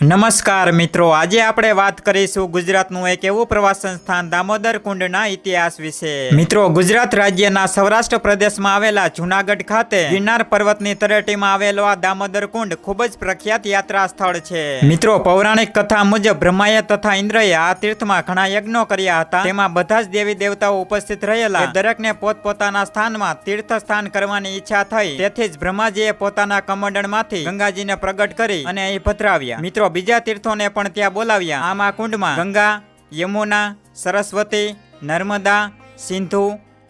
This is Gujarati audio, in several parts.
નમસ્કાર મિત્રો, આજે આપણે વાત કરીશું ગુજરાતનું એક એવું પ્રવાસન સ્થાન દામોદર કુંડના ઇતિહાસ વિશે. મિત્રો, ગુજરાત રાજ્યના સૌરાષ્ટ્ર પ્રદેશમાં આવેલા જુનાગઢ ખાતે ગિરનાર પર્વતની તરેટીમાં આવેલો આ દામોદર કુંડ ખૂબ જ પ્રખ્યાત યાત્રા સ્થળ છે. મિત્રો, પૌરાણિક કથા મુજબ બ્રહ્માએ તથા ઇન્દ્રએ આ તીર્થમાં ઘણા યજ્ઞો કર્યા હતા. તેમાં બધા જ દેવી દેવતાઓ ઉપસ્થિત રહેલા. દરેકને પોતપોતાના સ્થાનમાં તીર્થ સ્થાન કરવાની ઈચ્છા થઈ. તેથી જ બ્રહ્માજીએ પોતાના કમંડળમાંથી ગંગાજીને પ્રગટ કરી અને અહીં પધરાવ્યા. મિત્રો બીજા તીર્થોને પણ ત્યાં બોલાવ્યા. આમ કુંડમાં ગંગા યમુના સરસ્વતી નર્મદા સિંધુ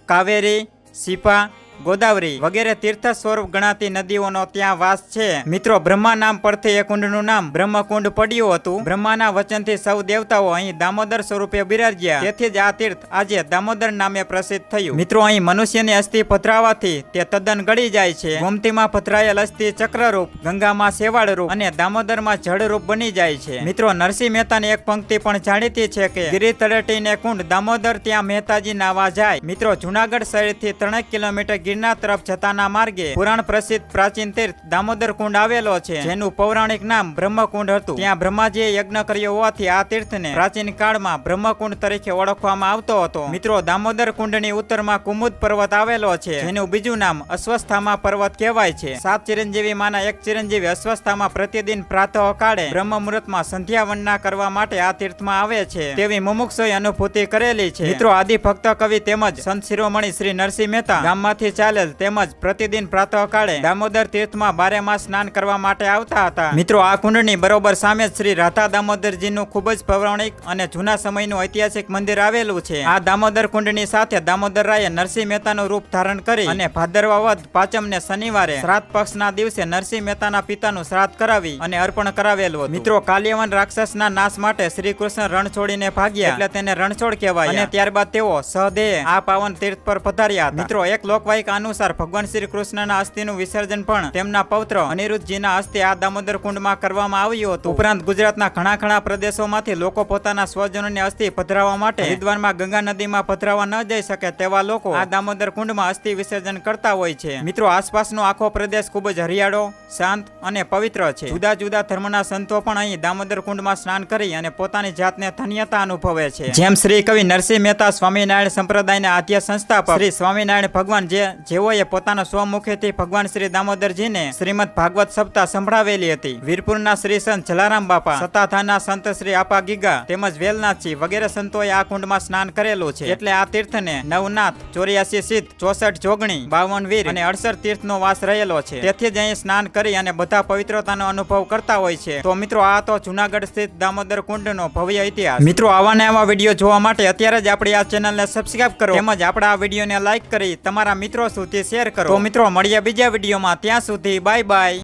કાવેરી સિપા ગોદાવરી વગેરે તીર્થ સ્વરૂપ ગણાતી નદીઓનો ત્યાં વાસ છે. મિત્રો બ્રહ્મા નામ પરથી એ કુંડનું નામ બ્રહ્મકુંડ પડ્યું હતું. બ્રહ્માના વચનથી સૌ દેવતાઓ અહીં દામોદર સ્વરૂપે બિરાજ્યા. તેથી જ આ તીર્થ આજે દામોદર નામે પ્રસિદ્ધ થયું. મિત્રો, અહીં મનુષ્યની અસ્થિ પથરાવાથી તે તદ્દન ગળી જાય છે. ગોમતીમાં પથરાયેલ અસ્થિ ચક્રરૂપ, ગંગામાં શેવાળરૂપ અને દામોદરમાં જળરૂપ બની જાય છે. મિત્રો, નરસિંહ મહેતાની એક પંક્તિ પણ જાણીતી છે કે ગિરી તળેટીને કુંડ દામોદર ત્યાં મહેતાજી નાવા જાય મિત્રો, જુનાગઢ શહેરથી ત્રણેક કિલોમીટર ગિરનાર તરફ જતાના માર્ગે પુરાણ પ્રસિદ્ધ પ્રાચીન તીર્થ દામોદર કુંડ આવેલો છે. જેનું પૌરાણિક નામ બ્રહ્મકુંડ હતું. ત્યાં બ્રહ્માજીએ યજ્ઞ કર્યો હોવાથી આ તીર્થને પ્રાચીન કાળમાં બ્રહ્મકુંડ તરીકે ઓળખવામાં આવતો હતો. મિત્રો, દામોદર કુંડની ઉત્તરમાં કુમુદ પર્વત આવેલો છે. જેનું બીજું નામ અસ્વસ્થામાં પર્વત કહેવાય છે. સાત ચિરંજીવી માના એક ચિરંજીવી અસ્વસ્થામાં પ્રતિદિન પ્રાતઃ કાળે બ્રહ્મ મુહૂર્તમાં સંધ્યા વંદના કરવા માટે આ તીર્થમાં આવે છે. તેવી મુમુક્ષોએ અનુભૂતિ કરેલી છે. મિત્રો, આદિ ભક્ત કવિ તેમજ સંત શિરોમણી શ્રી નરસિંહ મહેતા ગામમાંથી ચાલેલ તેમજ પ્રતિદિન પ્રાતઃ કાળે દામોદર તીર્થમાં બારે માસ સ્નાન કરવા માટે આવતા હતા. મિત્રો, આ કુંડની બરોબર સામે શ્રી રાધા દામોદરજીનું ખૂબ જ પૌરાણિક અને જૂના સમયનું ઐતિહાસિક મંદિર આવેલું છે. આ દામોદર કુંડની સાથે દામોદર રાયે નરસિંહ મહેતાનું રૂપ ધારણ કરી અને ભાદરવા વધ પાંચમને શનિવારે શ્રાદ્ધ પક્ષના દિવસે નરસિંહ મહેતાના પિતાનું શ્રાદ્ધ કરાવી અને અર્પણ કરાવેલું મિત્રો, કાલ્યવન રાક્ષસના નાશ માટે શ્રી કૃષ્ણ રણ છોડીને ભાગ્યા એટલે તેને રણછોડ કહેવાય. અને ત્યારબાદ તેઓ સહદેહ આ પાવન તીર્થ પર પધાર્યા મિત્રો, એક લોકવાયકા અનુસાર ભગવાન શ્રી કૃષ્ણના અસ્થિનું વિસર્જન પણ તેમના પૌત્ર અનિરુદ્ધજીના હસ્તે આ દામોદર કુંડમાં કરવામાં આવ્યું હતું. ઉપરાંત ગુજરાતના ઘણા ઘણા પ્રદેશોમાંથી લોકો પોતાના સ્વજનોની અસ્થિ પધરાવવા માટે હરિદ્વારમાં, ગંગા નદીમાં પધરાવવા ન જઈ શકે તેવા લોકો આ દામોદર કુંડમાં અસ્થિ વિસર્જન કરતા હોય છે. મિત્રો, આસપાસનો આખો પ્રદેશ ખૂબ જ હરિયાળો, શાંત અને પવિત્ર છે. જુદા જુદા ધર્મના સંતો પણ અહીં દામોદર કુંડમાં સ્નાન કરી અને પોતાની જાતને ધન્યતા અનુભવે છે. જેમ શ્રી કવિ નરસિંહ મહેતા સ્વામિનારાયણ સંપ્રદાયના આદ્ય સંસ્થાપક, શ્રી સ્વામિનારાયણ ભગવાન જે જેઓએ પોતાના સ્વમુખેથી ભગવાન શ્રી દામોદરજીને શ્રીમદ ભાગવત સપ્તાહ સંભળાવેલી હતી. વીરપુરના શ્રી સંત જલારામ બાપા, સતાધાના સંત શ્રી આપા ગીગા તેમજ વેલનાથજી વગેરે સંતોએ આ કુંડમાં સ્નાન કરેલું છે. એટલે આ તીર્થને નવનાથ, ચોર્યાસી સિદ્ધ, ચોસઠ જોગણી, બાવન વીર અને અડસઠ તીર્થનો વાસ રહેલો છે. તેથી જ અહીં સ્નાન કરી અને બધા પવિત્રતાનો અનુભવ કરતા હોય છે. તો મિત્રો, આ તો જુનાગઢ સ્થિત દામોદર કુંડનો ભવ્ય ઇતિહાસ. મિત્રો આવા ને આવા વીડિયો જોવા માટે અત્યારે જ આપણી આ ચેનલને સબસ્ક્રાઈબ કરો. તેમજ આપણા આ વિડીયોને લાઈક કરી તમારા મિત્રો સુધી શેર કરો. મિત્રો મળીએ બીજા વિડીયોમાં. ત્યાં સુધી બાય બાય.